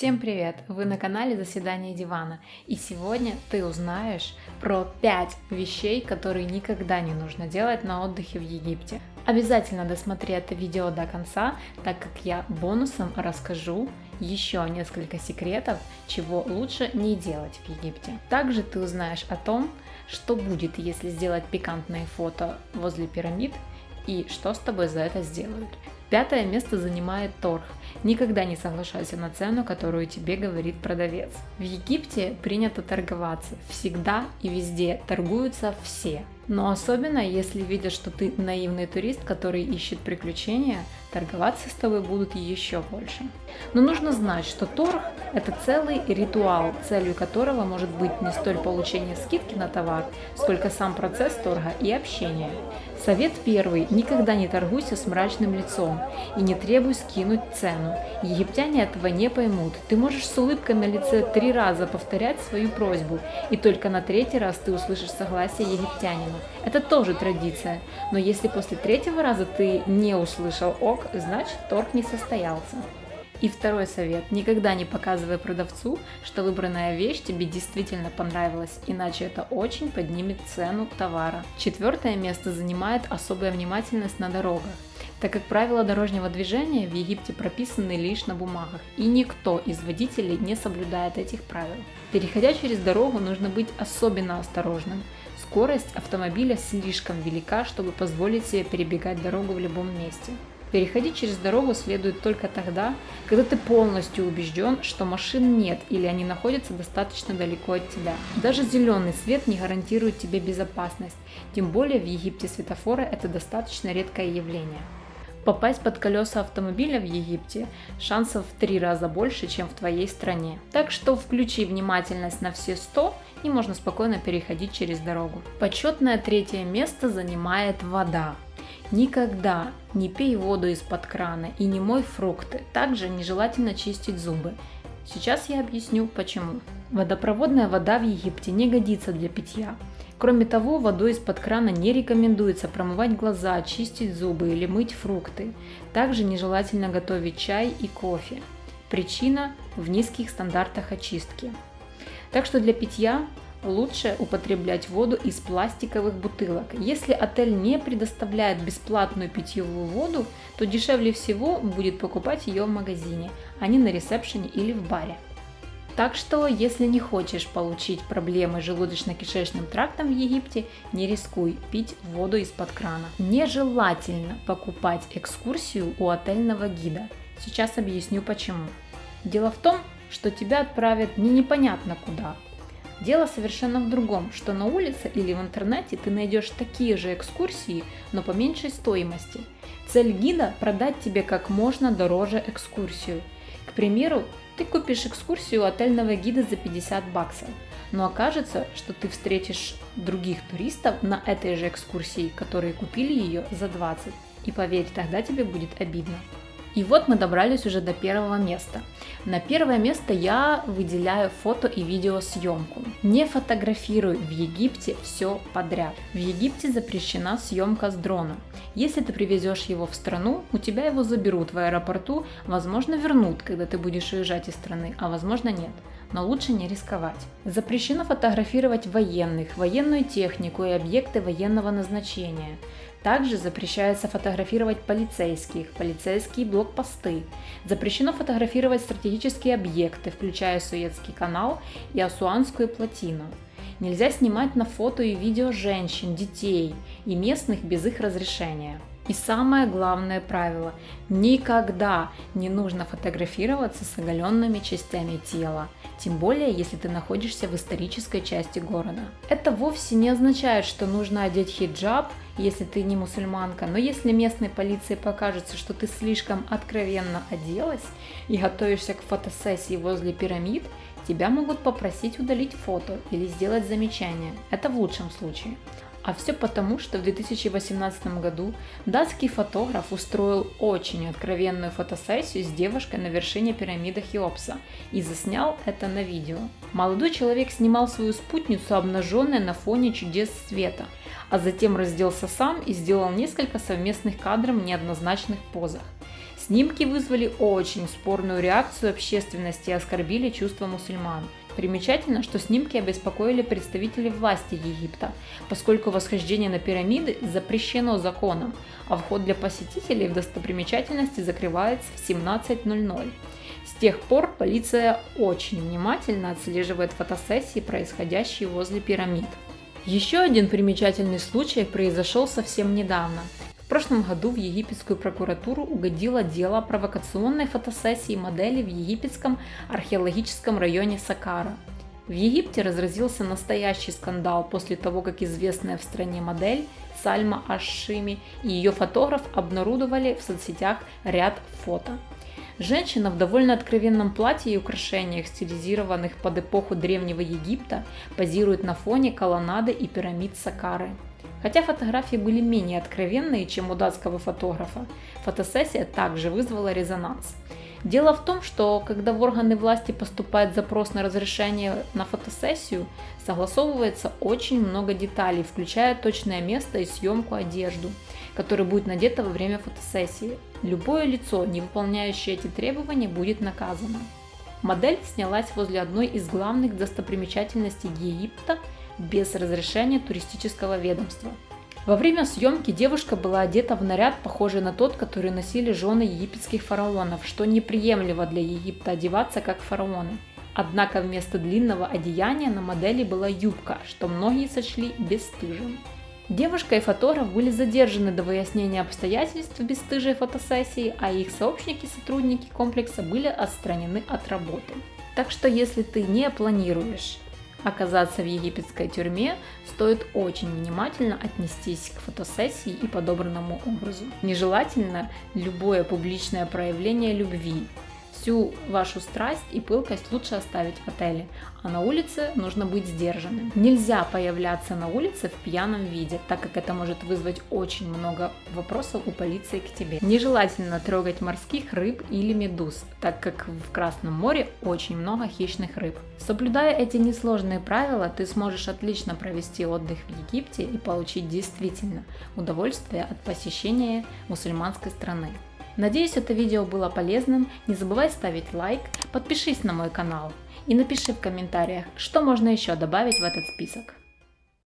Всем привет! Вы на канале Заседание дивана. И сегодня ты узнаешь про 5 вещей, которые никогда не нужно делать на отдыхе в Египте. Обязательно досмотри это видео до конца, так как я бонусом расскажу еще несколько секретов, чего лучше не делать в Египте. Также ты узнаешь о том, что будет, если сделать пикантные фото возле пирамид и что с тобой за это сделают. Пятое место занимает торг. Никогда не соглашайся на цену, которую тебе говорит продавец. В Египте принято торговаться. Всегда и везде торгуются все. Но особенно, если видят, что ты наивный турист, который ищет приключения, торговаться с тобой будут еще больше. Но нужно знать, что торг – это целый ритуал, целью которого может быть не столь получение скидки на товар, сколько сам процесс торга и общение. Совет первый – никогда не торгуйся с мрачным лицом и не требуй скинуть цену. Египтяне этого не поймут. Ты можешь с улыбкой на лице три раза повторять свою просьбу, и только на третий раз ты услышишь согласие египтянина. Это тоже традиция, но если после третьего раза ты не услышал ок, значит торг не состоялся. И второй совет. Никогда не показывай продавцу, что выбранная вещь тебе действительно понравилась, иначе это очень поднимет цену товара. Четвертое место занимает особая внимательность на дорогах так как правила дорожнего движения в Египте прописаны лишь на бумагах, и никто из водителей не соблюдает этих правил. Переходя через дорогу, нужно быть особенно осторожным. Скорость автомобиля слишком велика, чтобы позволить себе перебегать дорогу в любом месте. Переходить через дорогу следует только тогда, когда ты полностью убежден, что машин нет или они находятся достаточно далеко от тебя. Даже зеленый свет не гарантирует тебе безопасность, тем более в Египте светофоры это достаточно редкое явление. Попасть под колеса автомобиля в Египте шансов в три раза больше, чем в твоей стране. Так что включи внимательность на все 100 и можно спокойно переходить через дорогу. Почетное третье место занимает вода. Никогда не пей воду из-под крана и не мой фрукты. Также нежелательно чистить зубы. Сейчас я объясню почему. Водопроводная вода в Египте не годится для питья. Кроме того, водой из-под крана не рекомендуется промывать глаза, чистить зубы или мыть фрукты. Также нежелательно готовить чай и кофе. Причина в низких стандартах очистки. Так что для питья лучше употреблять воду из пластиковых бутылок. Если отель не предоставляет бесплатную питьевую воду, то дешевле всего будет покупать ее в магазине, а не на ресепшене или в баре. Так что, если не хочешь получить проблемы с желудочно-кишечным трактом в Египте, не рискуй пить воду из-под крана. Нежелательно покупать экскурсию у отельного гида. Сейчас объясню почему. Дело в том, что тебя отправят не непонятно куда, Дело совершенно в другом, что на улице или в интернете ты найдешь такие же экскурсии, но по меньшей стоимости. Цель гида – продать тебе как можно дороже экскурсию. К примеру, ты купишь экскурсию отельного гида за 50 баксов, но окажется, что ты встретишь других туристов на этой же экскурсии, которые купили ее за 20. И поверь, тогда тебе будет обидно. И вот мы добрались уже до первого места. На первое место я выделяю фото и видеосъемку. Не фотографируй в Египте все подряд. В Египте запрещена съемка с дрона. Если ты привезешь его в страну, у тебя его заберут в аэропорту, возможно вернут, когда ты будешь уезжать из страны, а возможно нет но лучше не рисковать. Запрещено фотографировать военных, военную технику и объекты военного назначения. Также запрещается фотографировать полицейских, полицейские блокпосты. Запрещено фотографировать стратегические объекты, включая Суэцкий канал и Асуанскую плотину. Нельзя снимать на фото и видео женщин, детей и местных без их разрешения. И самое главное правило – никогда не нужно фотографироваться с оголенными частями тела, тем более если ты находишься в исторической части города. Это вовсе не означает, что нужно одеть хиджаб, если ты не мусульманка, но если местной полиции покажется, что ты слишком откровенно оделась и готовишься к фотосессии возле пирамид, тебя могут попросить удалить фото или сделать замечание. Это в лучшем случае. А все потому, что в 2018 году датский фотограф устроил очень откровенную фотосессию с девушкой на вершине пирамиды Хеопса и заснял это на видео. Молодой человек снимал свою спутницу обнаженной на фоне чудес света, а затем разделся сам и сделал несколько совместных кадров в неоднозначных позах. Снимки вызвали очень спорную реакцию общественности и оскорбили чувства мусульман. Примечательно, что снимки обеспокоили представителей власти Египта, поскольку восхождение на пирамиды запрещено законом, а вход для посетителей в достопримечательности закрывается в 17.00. С тех пор полиция очень внимательно отслеживает фотосессии, происходящие возле пирамид. Еще один примечательный случай произошел совсем недавно. Прошлом году в египетскую прокуратуру угодило дело о провокационной фотосессии модели в египетском археологическом районе Сакара. В Египте разразился настоящий скандал после того, как известная в стране модель Сальма Ашими и ее фотограф обнародовали в соцсетях ряд фото. Женщина в довольно откровенном платье и украшениях, стилизированных под эпоху Древнего Египта, позирует на фоне колоннады и пирамид Сакары. Хотя фотографии были менее откровенные, чем у датского фотографа, фотосессия также вызвала резонанс. Дело в том, что когда в органы власти поступает запрос на разрешение на фотосессию, согласовывается очень много деталей, включая точное место и съемку одежду, которая будет надета во время фотосессии. Любое лицо, не выполняющее эти требования, будет наказано. Модель снялась возле одной из главных достопримечательностей Египта без разрешения туристического ведомства – во время съемки девушка была одета в наряд, похожий на тот, который носили жены египетских фараонов, что неприемлемо для Египта одеваться как фараоны. Однако вместо длинного одеяния на модели была юбка, что многие сочли бесстыжим. Девушка и фотограф были задержаны до выяснения обстоятельств бесстыжей фотосессии, а их сообщники-сотрудники комплекса были отстранены от работы. Так что если ты не планируешь оказаться в египетской тюрьме, стоит очень внимательно отнестись к фотосессии и подобранному образу. Нежелательно любое публичное проявление любви, Всю вашу страсть и пылкость лучше оставить в отеле, а на улице нужно быть сдержанным. Нельзя появляться на улице в пьяном виде, так как это может вызвать очень много вопросов у полиции к тебе. Нежелательно трогать морских рыб или медуз, так как в Красном море очень много хищных рыб. Соблюдая эти несложные правила, ты сможешь отлично провести отдых в Египте и получить действительно удовольствие от посещения мусульманской страны. Надеюсь, это видео было полезным. Не забывай ставить лайк, подпишись на мой канал и напиши в комментариях, что можно еще добавить в этот список.